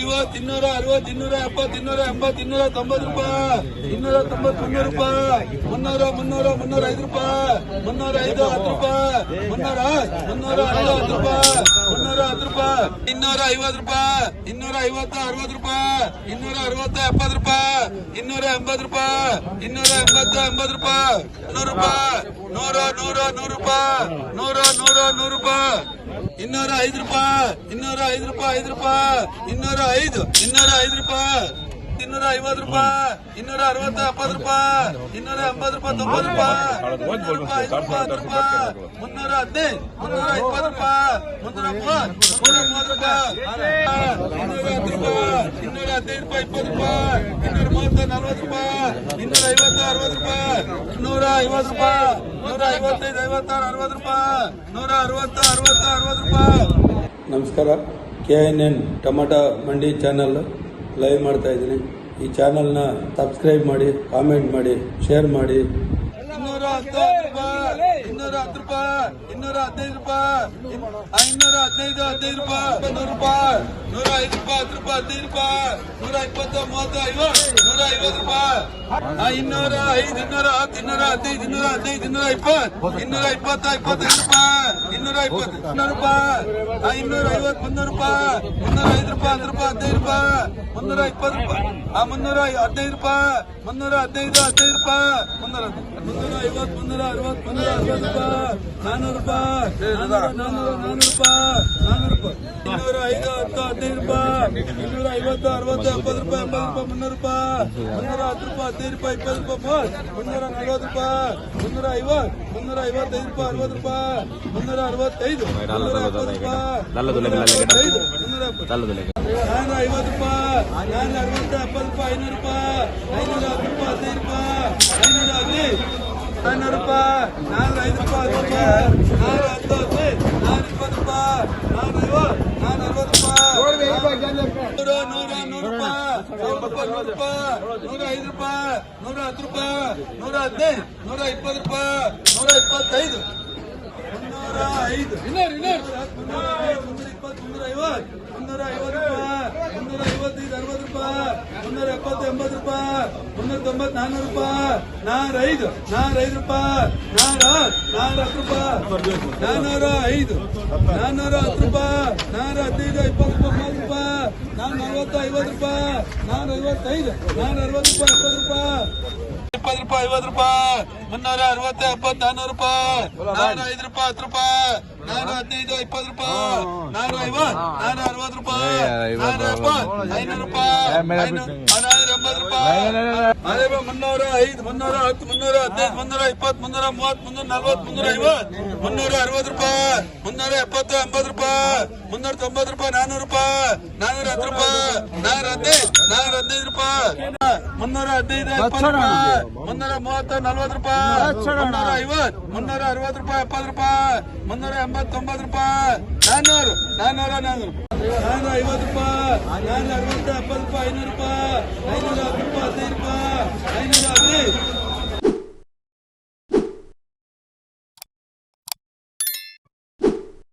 ಐವತ್ತು, ಇನ್ನೂರ ಅರವತ್ತು, ಇನ್ನೂರ ಎಪ್ಪತ್ತು, ಇನ್ನೂರ ಎಂಬತ್ತು, ಇನ್ನೂರ ತೊಂಬತ್ತು ರೂಪಾಯಿ. ಇನ್ನೂರ ತೊಂಬತ್ತು ಮುನ್ನೂರು ರೂಪಾಯಿ. ಮುನ್ನೂರ ಮುನ್ನೂರ ಮುನ್ನೂರ ಐದು ರೂಪಾಯಿ. ಮುನ್ನೂರ ಐದು, ಹತ್ತು ರೂಪಾಯಿ. ಮುನ್ನೂರ ಮುನ್ನೂರ ಐದು, ಹತ್ತು ರೂಪಾಯಿ. ಮುನ್ನೂರ ಹತ್ತು ರೂಪಾಯಿ. ಇನ್ನೂರ ಐವತ್ತು ರೂಪಾಯಿ. ಇನ್ನೂರ ಐವತ್ತು, ಅರವತ್ತು ರೂಪಾಯಿ. ಇನ್ನೂರ ಅರವತ್ತು, ಎಪ್ಪತ್ತು ರೂಪಾಯಿ. ಇನ್ನೂರ ಎಂಬತ್ತು ರೂಪಾಯಿ. ಇನ್ನೂರ ಎಂಬತ್ತು ಎಂಬತ್ತು ರೂಪಾಯಿ. ನೂರು ರೂಪಾಯಿ. ನೂರ ನೂರ, ನೂರು ರೂಪಾಯಿ. ನೂರ ನೂರ, ನೂರು ರೂಪಾಯಿ. ಇನ್ನೂರ ಐದು ರೂಪಾಯಿ, ಇನ್ನೂರ ಐದು ರೂಪಾಯಿ ಐದು ರೂಪಾಯಿ, ಇನ್ನೂರ ಐದು ಇನ್ನೂರ ಐದು ರೂಪಾಯಿ, ಇನ್ನೂರ ಐವತ್ತು ರೂಪಾಯಿ, ಇನ್ನೂರ ಅರವತ್ತು, ಎಪ್ಪತ್ತು ರೂಪಾಯಿ, ಇನ್ನೂರ ಎಂಬತ್ತು ರೂಪಾಯಿ, ತೊಂಬತ್ತು ರೂಪಾಯಿ ಮುನ್ನೂರು ಹದಿನೈದು, ಮುನ್ನೂರ ಇಪ್ಪತ್ತು ರೂಪಾಯಿ, ಮುನ್ನೂರ ಮೂವತ್ತು ಮುನ್ನೂರ ಮೂವತ್ತು ರೂಪಾಯಿ, ಇನ್ನೂರ ಹತ್ತು ರೂಪಾಯಿ, ಇನ್ನೂರ ಹದಿನೈದು ರೂಪಾಯಿ, ಇಪ್ಪತ್ತು ರೂಪಾಯಿ. ನಲ್ವತ್ತು ರೂಪಾಯಿ. ಇನ್ನೂರ ಐವತ್ತು ಅರವತ್ತು ರೂಪಾಯಿ. ನೂರ ಐವತ್ತು ರೂಪಾಯಿ. ನೂರ ಐವತ್ತೈದು ಐವತ್ತಾರು ಅರವತ್ತು ರೂಪಾಯಿ. ನೂರ ಅರವತ್ತು ಅರವತ್ತು ಅರವತ್ತು ರೂಪಾಯಿ. ನಮಸ್ಕಾರ. K N N tomato mandi channel live ಮಾಡ್ತಾ ಇದ್ದೀನಿ. ಈ ಚಾನಲ್ನ ಸಬ್ಸ್ಕ್ರೈಬ್ ಮಾಡಿ ಕಾಮೆಂಟ್ ಮಾಡಿ ಶೇರ್ ಮಾಡಿ. ನೂರ ಹತ್ತು ಇನ್ನೂರ ಹತ್ತು ರೂಪಾಯಿ, ಇನ್ನೂರ ಹದಿನೈದು ರೂಪಾಯಿ ಇನ್ನೂರ ಹದಿನೈದು ಹದಿನೈದು ರೂಪಾಯಿ ನೂರು ರೂಪಾಯಿ, ನೂರ ಐದು ರೂಪಾಯಿ, ಹತ್ತು ರೂಪಾಯಿ, ಹದಿನೈದು ರೂಪಾಯಿ, ನೂರ ಇಪ್ಪತ್ತು, ಮೂವತ್ತು, ಐವತ್ತು, ನೂರ ಐವತ್ತು ರೂಪಾಯಿ. ಇನ್ನೂರ ಐದು, ಇನ್ನೂರ ಹತ್ತು, ಇನ್ನೂರ ಹದಿನೈದು ಇನ್ನೂರ ಹದಿನೈದು, ಇನ್ನೂರ ಇಪ್ಪತ್ತು ಇನ್ನೂರ ಇಪ್ಪತ್ತು, ಇಪ್ಪತ್ತೈದು ರೂಪಾಯಿ, ಇನ್ನೂರ ಇಪ್ಪತ್ತು, ಇನ್ನೂರು ರೂಪಾಯಿ. ಇನ್ನೂರ ಐವತ್ತು, ಮುನ್ನೂರು ರೂಪಾಯಿ, ಮುನ್ನೂರ ಐದು ರೂಪಾಯಿ, ಹತ್ತು ರೂಪಾಯಿ, ಹದಿನೈದು ರೂಪಾಯಿ, ಮುನ್ನೂರ ಇಪ್ಪತ್ತು ರೂಪಾಯಿ. ಆ, ಮುನ್ನೂರ ಹದಿನೈದು ರೂಪಾಯಿ, ಮುನ್ನೂರ ಹದಿನೈದು ಹದಿನೈದು ರೂಪಾಯಿ, ಮುನ್ನೂರ ಮುನ್ನೂರ ಐವತ್ತು, ಮುನ್ನೂರ ಅರವತ್ತು ಮುನ್ನೂರ ಅರವತ್ತು ರೂಪಾಯಿ ನಾನ್ನೂರು ರೂಪಾಯಿ ನಾನ್ನೂರ ನಾನ್ನೂರ ನಾನ್ನೂರು ರೂಪಾಯಿ ನಾನ್ನೂರು ರೂಪಾಯಿ ಇನ್ನೂರ ಐದು ಹತ್ತು ಹದಿನೈದು ರೂಪಾಯಿ ಇನ್ನೂರ ಐವತ್ತು ಅರವತ್ತು ಎಪ್ಪತ್ತು ರೂಪಾಯಿ ಎಂಬತ್ತು ರೂಪಾಯಿ ಮುನ್ನೂರು ರೂಪಾಯಿ ಮುನ್ನೂರ ಹತ್ತು ರೂಪಾಯಿ ಹದಿನೈದು ರೂಪಾಯಿ ಇಪ್ಪತ್ತು ರೂಪಾಯಿ ಮೂವತ್ತು ಮುನ್ನೂರ ನಲವತ್ತು ರೂಪಾಯಿ ಮುನ್ನೂರ ಐವತ್ತು ಮುನ್ನೂರ ಐವತ್ತೈದು ರೂಪಾಯಿ ಅರವತ್ತು ರೂಪಾಯಿ ಮುನ್ನೂರ ಅರವತ್ತೈದು ಮುನ್ನೂರ ಎಪ್ಪತ್ತು ರೂಪಾಯಿ ಐದು ಮುನ್ನೂರ ಎಪ್ಪತ್ತು ನಾನ್ನೂರ ಐವತ್ತು ರೂಪಾಯಿ ನಾನ್ನೂರ ಅರವತ್ತು ಎಪ್ಪತ್ತು ರೂಪಾಯಿ ಐನೂರು ರೂಪಾಯಿ ಐನೂರ ಹತ್ತು ರೂಪಾಯಿ ಹದಿನೈದು ರೂಪಾಯಿ ಐನೂರ ಹದಿನೈದು ನಾನ್ನೂರು ರೂಪಾಯಿ ನಾನ್ನೂರ ಐದು ರೂಪಾಯಿ ಹತ್ತು ರೂಪಾಯಿ ನಾನ್ನೂರ ಹತ್ತು ಹದಿನೈದು ನಾನ್ನೂರ ಇಪ್ಪತ್ತು ರೂಪಾಯಿ ನಾನ್ನೂರ ಐವತ್ತು ನಾನ್ನೂರ ಅರವತ್ತು ರೂಪಾಯಿ ನೂರ ನೂರ ನೂರು ರೂಪಾಯಿ ಸಾವಿರ ರೂಪಾಯಿ ನೂರು ರೂಪಾಯಿ ನೂರ ಐದು ರೂಪಾಯಿ ನೂರ ಹತ್ತು ರೂಪಾಯಿ ನೂರ ಹದಿನೈದು ನೂರ ಇಪ್ಪತ್ತು ರೂಪಾಯಿ ನೂರ ಇಪ್ಪತ್ತೈದು ಮುನ್ನೂರ ಐದು ಇನ್ನೂರು ಇನ್ನೂರು ಮುನ್ನೂರ ಐದು ಮುನ್ನೂರ ಇಪ್ಪತ್ತು ಮುನ್ನೂರ ಐವತ್ತು ಮುನ್ನೂರ ಐವತ್ತು ರೂಪಾಯಿ ಮುನ್ನೂರ ಐವತ್ತೈದು ಅರವತ್ತು ರೂಪಾಯಿ ಮುನ್ನೂರ ಎಪ್ಪತ್ತು ಎಂಬತ್ತು ರೂಪಾಯಿ ಮುನ್ನೂರ ತೊಂಬತ್ತು ನಾನ್ನೂರು ರೂಪಾಯಿ ನಾನ್ನೂರ ಐದು ನಾನ್ನೂರ ಐದು ರೂಪಾಯಿ ನಾನ್ನೂರ ನಾನ್ನೂರ ಹತ್ತು ರೂಪಾಯಿ ನಾನ್ನೂರ ಐದು ನಾನ್ನೂರ ಹತ್ತು ರೂಪಾಯಿ ನಾನ್ನೂರ ಹದಿನೈದು ಇಪ್ಪತ್ತು ರೂಪಾಯಿ ಮೂವತ್ತು ರೂಪಾಯಿ ನಾನ್ನೂರ ನಲ್ವತ್ತು ಐವತ್ತು ರೂಪಾಯಿ ನಾನ್ನೂರ ಐವತ್ತೈದು ನಾನ್ನೂರ ಅರವತ್ತು ರೂಪಾಯಿ ಎಪ್ಪತ್ತು ರೂಪಾಯಿ ಇಪ್ಪತ್ತು ರೂಪಾಯಿ ಐವತ್ತು ರೂಪಾಯಿ ಮುನ್ನೂರ ಅರವತ್ತು ಎಪ್ಪತ್ತು ನಾನ್ನೂರು ರೂಪಾಯಿ ನಾನ್ನೂರ ಐದು ರೂಪಾಯಿ ಹತ್ತು ರೂಪಾಯಿ ನಾನ್ನೂರ ಹದಿನೈದು ಇಪ್ಪತ್ತು ರೂಪಾಯಿ ನಾನ್ನೂರ ಐವತ್ತು ನಾನ್ನೂರ ಅರವತ್ತು ರೂಪಾಯಿ ಎಪ್ಪತ್ತು ಐನೂರು ರೂಪಾಯಿ ಮುನ್ನೂರ ಐದು ಮುನ್ನೂರ ಹತ್ತು ಮುನ್ನೂರ ಹದಿನೈದು ಮುನ್ನೂರ ಇಪ್ಪತ್ತು ಮುನ್ನೂರ ಮೂವತ್ತು ಮುನ್ನೂರ ನಲ್ವತ್ತು ಮುನ್ನೂರ ಐವತ್ತು. ಮುನ್ನೂರ ಅರವತ್ತು ರೂಪಾಯಿ. ಮುನ್ನೂರ ಎಪ್ಪತ್ತು ಎಂಬತ್ತು ರೂಪಾಯಿ. ಮುನ್ನೂರ ತೊಂಬತ್ತು ರೂಪಾಯಿ ನಾನ್ನೂರು ರೂಪಾಯಿ. ನಾನ್ನೂರ ಹತ್ತು ರೂಪಾಯಿ. ನಾನ್ನೂರ ಹದಿನೈದು ನಾನ್ನೂರ ಹದಿನೈದು ರೂಪಾಯಿ. ಮುನ್ನೂರ ಹದಿನೈದು ಎಪ್ಪತ್ತು ರೂಪಾಯಿ. ಮುನ್ನೂರ ಮೂವತ್ತು ನಲ್ವತ್ತು ರೂಪಾಯಿ. ಮುನ್ನೂರ ಐವತ್ತು. ಮುನ್ನೂರ ಅರವತ್ತು ರೂಪಾಯಿ ಎಪ್ಪತ್ತು ರೂಪಾಯಿ. ಮುನ್ನೂರ ಎಂಬತ್ತು ತೊಂಬತ್ತು ರೂಪಾಯಿ. ನಾನ್ನೂರು ನಾನ್ನೂರ ನಾನ್ನೂರು ನಾನ್ನೂರ ಐವತ್ತು ರೂಪಾಯಿ. ನಾನ್ನೂರ ಅರವತ್ತು ಎಪ್ಪತ್ತು ರೂಪಾಯಿ ಐನೂರು ರೂಪಾಯಿ ಐನೂರ ಹತ್ತು ರೂಪಾಯಿ ಹದಿನೈದು ರೂಪಾಯಿ ಐನೂರ ಹದಿನೈದು